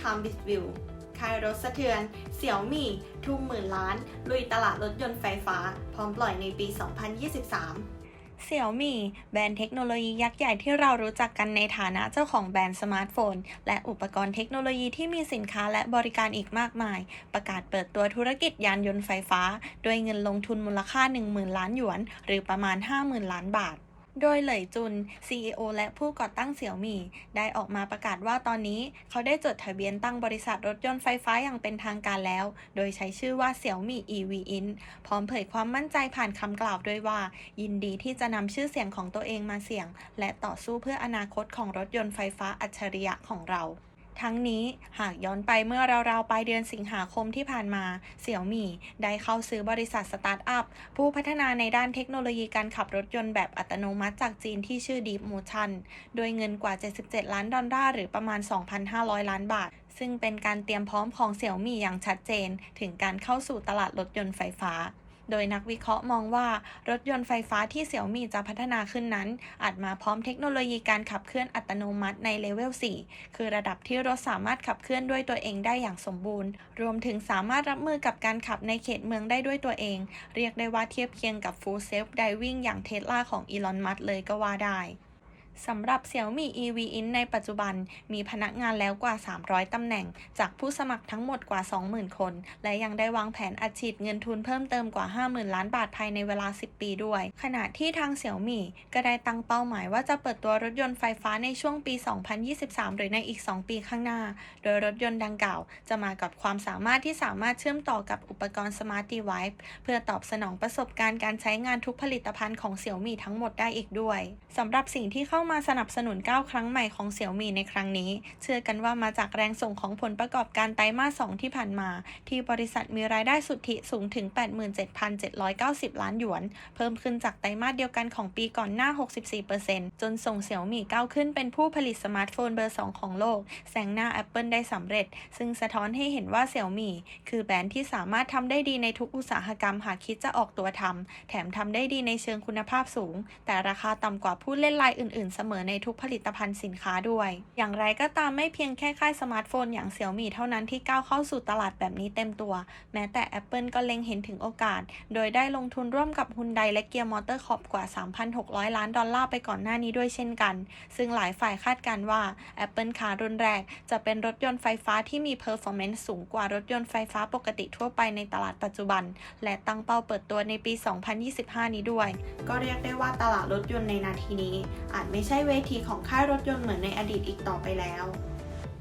Time with View คายรถสะเทือน เสี่ยวมี่ ทุ่มหมื่นล้าน ลุยตลาดรถยนต์ไฟฟ้า พร้อมปล่อยในปี 2023เสี่ยวมี่แบรนด์เทคโนโลยียักษ์ใหญ่ที่เรารู้จักกันในฐานะเจ้าของแบรนด์สมาร์ทโฟน และอุปกรณ์เทคโนโลยีที่มีสินค้าและบริการอีกมากมาย ประกาศเปิดตัวธุรกิจยานยนต์ไฟฟ้า ด้วยเงินลงทุนมูลค่า 10,000 ล้านหยวน หรือประมาณ 50,000 ล้านบาท โดยเหลยจุน CEO และผู้ก่อตั้งเสี่ยวมี่ ได้ออกมาประกาศว่าตอนนี้เขาได้จดทะเบียนตั้งบริษัทรถยนต์ไฟฟ้าอย่างเป็นทางการแล้ว โดยใช้ชื่อว่าเสี่ยวมี่ EV In พร้อมเผยความมั่นใจผ่านคำกล่าวด้วยว่า ยินดีที่จะนำชื่อเสียงของตัวเองมาเสี่ยง และต่อสู้เพื่ออนาคตของรถยนต์ไฟฟ้าอัจฉริยะของเรา ทั้งนี้หากย้อนไปเมื่อราวๆปลายเดือนสิงหาคมที่ผ่านมา เสี่ยวมี่ได้เข้าซื้อบริษัทสตาร์ทอัพ ผู้พัฒนาในด้านเทคโนโลยีการขับรถยนต์แบบอัตโนมัติจากจีนที่ชื่อ Deep Motion โดยเงินกว่า 77 ล้านดอลลาร์หรือประมาณ 2,500 ล้านบาท ซึ่งเป็นการเตรียมพร้อมของเสี่ยวมี่อย่างชัดเจน ถึงการเข้าสู่ตลาดรถยนต์ไฟฟ้า โดยนักวิเคราะห์มองว่ารถยนต์ไฟฟ้าที่เสี่ยวมี่จะพัฒนาขึ้นนั้น อาจมาพร้อมเทคโนโลยีการขับเคลื่อนอัตโนมัติในเลเวล 4 คือระดับที่รถสามารถขับเคลื่อนด้วยตัวเองได้อย่างสมบูรณ์ รวมถึงสามารถรับมือกับการขับในเขตเมืองได้ด้วยตัวเอง เรียกได้ว่าเทียบเคียงกับ Full Self Driving อย่างเทสลาของอีลอน มัสเลยก็ว่าได้ สำหรับ Xiaomi EV In ในปัจจุบันมีพนักงานแล้วกว่า 300 ตำแหน่ง จากผู้สมัครทั้งหมดกว่า 20,000 คน และยังได้วางแผนอัดฉีดเงินทุนเพิ่มเติมกว่า 50,000 ล้านบาทภายในเวลา 10 ปีด้วย ขณะที่ทาง Xiaomi ก็ได้ตั้งเป้าหมายว่าจะเปิดตัวรถยนต์ไฟฟ้าในช่วงปี 2023 หรือในอีก 2 ปีข้างหน้า โดยรถยนต์ดังกล่าว จะมากับความสามารถที่สามารถเชื่อมต่อกับอุปกรณ์ Smart Device เพื่อตอบสนองประสบการณ์การใช้งานทุกผลิตภัณฑ์ของ Xiaomi ทั้งหมดได้อีกด้วยสำหรับสิ่งที่เข้ามาสนับสนุนก้าวครั้งใหม่ของ Xiaomi ในครั้งนี้ เชื่อกันว่ามาจากแรงส่งของผลประกอบการไตรมาส 2 ที่ผ่านมา ที่บริษัทมีรายได้สุทธิสูงถึง 87,790 ล้านหยวน เพิ่มขึ้นจากไตรมาสเดียวกันของปีก่อนหน้า 64%จนส่ง Xiaomi ก้าวขึ้นเป็นผู้ผลิตสมาร์ทโฟนเบอร์ 2 ของโลก แซงหน้า Apple ได้สำเร็จ ซึ่งสะท้อนให้เห็นว่า Xiaomi คือแบรนด์ที่สามารถทำได้ดีในทุกอุตสาหกรรมหากคิดจะออกตัวทำแถมทำได้ดีในเชิงคุณภาพสูง แต่ราคาต่ำกว่าผู้เล่นรายอื่น ๆเสมอในทุกผลิตภัณฑ์สินค้าด้วย อย่างไรก็ตามไม่เพียงแค่ค่ายสมาร์ทโฟนอย่าง Xiaomi เท่านั้นที่ก้าวเข้าสู่ตลาดแบบนี้เต็มตัว แม้แต่ Apple ก็เล็งเห็นถึงโอกาส โดยได้ลงทุนร่วมกับฮุนไดและเกียร์มอเตอร์คอปกว่า 3,600 ล้านดอลลาร์ไปก่อนหน้านี้ด้วยเช่นกัน ซึ่งหลายฝ่ายคาดการณ์ว่า Apple Car รุ่นแรก จะเป็นรถยนต์ไฟฟ้าที่มี performance สูงกว่ารถยนต์ไฟฟ้าปกติทั่วไปในตลาดปัจจุบัน และตั้งเป้าเปิดตัวในปี 2025 นี้ด้วย ก็เรียกได้ว่าตลาดรถยนต์ในนาทีนี้อาจไม่ใช่เวทีของค่ายรถยนต์เหมือนในอดีตอีกต่อไปแล้ว